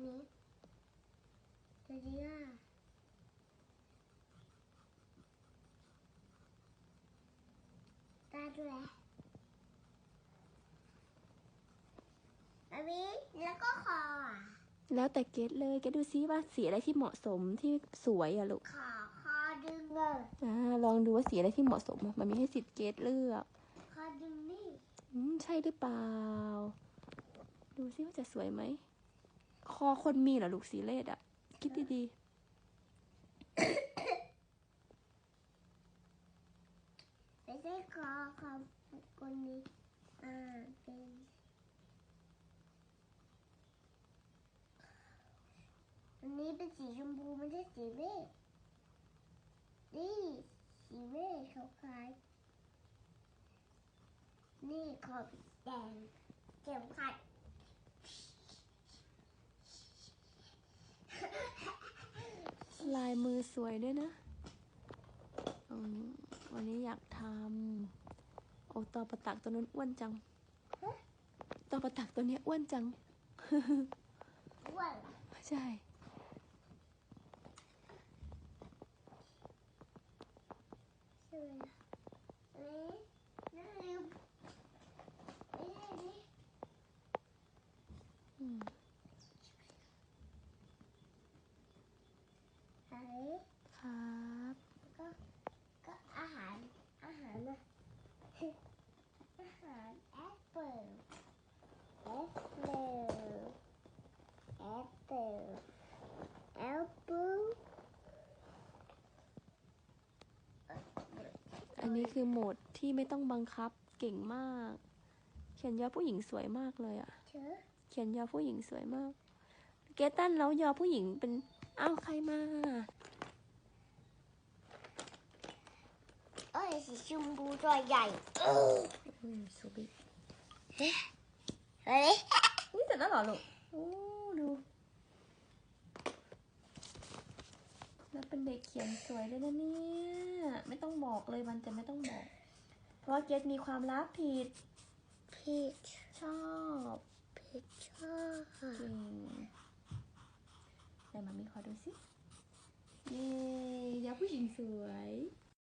นี่ตัวนี้อะตาด้วยอันนี้แล้วก็คออะแล้วแต่เกดเลยเกดดูซิว่าสีอะไรที่เหมาะสมที่สวยอะลูกขาคอดึงเลยอ่าลองดูว่าสีอะไรที่เหมาะสมอะมันมีให้สิทธิ์เกดเลือกคอดึงนี่อืมใช่หรือเปล่า ดูซิว่าจะสวยไหม คอคนมีเหรอลูกสีเลดอะคิดดีไม่ใช่คอขอคนนี้อ่าเป็นอันนี้เป็นสีชมพูไม่ใช่สีเมฆนี่สีเมฆเขาคล้ายนี่ขอบแดงเข็มขัด ๆ ลายมือสวยด้วยนะอืมวันนี้อยากทำโอ้ตอประตักตัวนั้นอ้วนจังตอประตักตัวเนี้ยอ้วนจัง อ้วนเหรอใช่ใช่ไหมอันนี้น่าลืมไม่ใช่นี่ อืม อันนี้ ครับก็ก็อาหารอาหารนะอาหารแอปเปิลแอปเปิลแอปเปิลแอปเปิลอันนี้คือโหมดที่ไม่ต้องบังคับเก่งมาก เขียนยอผู้หญิงสวยมากเลยอะเชื่อเขียนยอผู้หญิงสวยมาก เกตันแล้วยอผู้หญิงเป็น อ้าวใครมาเอ้ยสีชมพูตัวใหญ่อืมสุบิเฮ้ยนี่เสร็จแล้วเหรอลูกโอ้ดูแล้วเป็นเด็กเขียนสวยด้วยนะเนี่ยไม่ต้องบอกเลยมันจะไม่ต้องบอก เพราะว่าเกตมีความลับผิดพีชชอบพีชชอบ เก่งไหนม